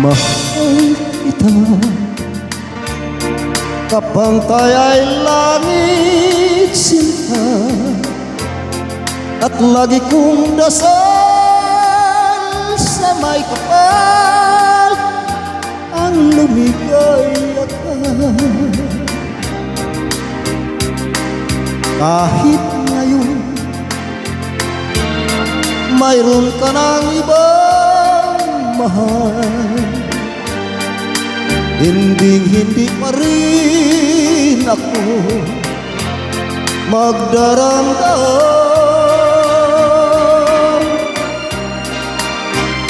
mahal kita Kapang tayo ay langit sinta At lagi kong dasal sa may kapal. Ang lumigaya ka Kahit ngayon Mayroon ka ng ibang mahal Hindi hindi pa rin ako Magdaramdam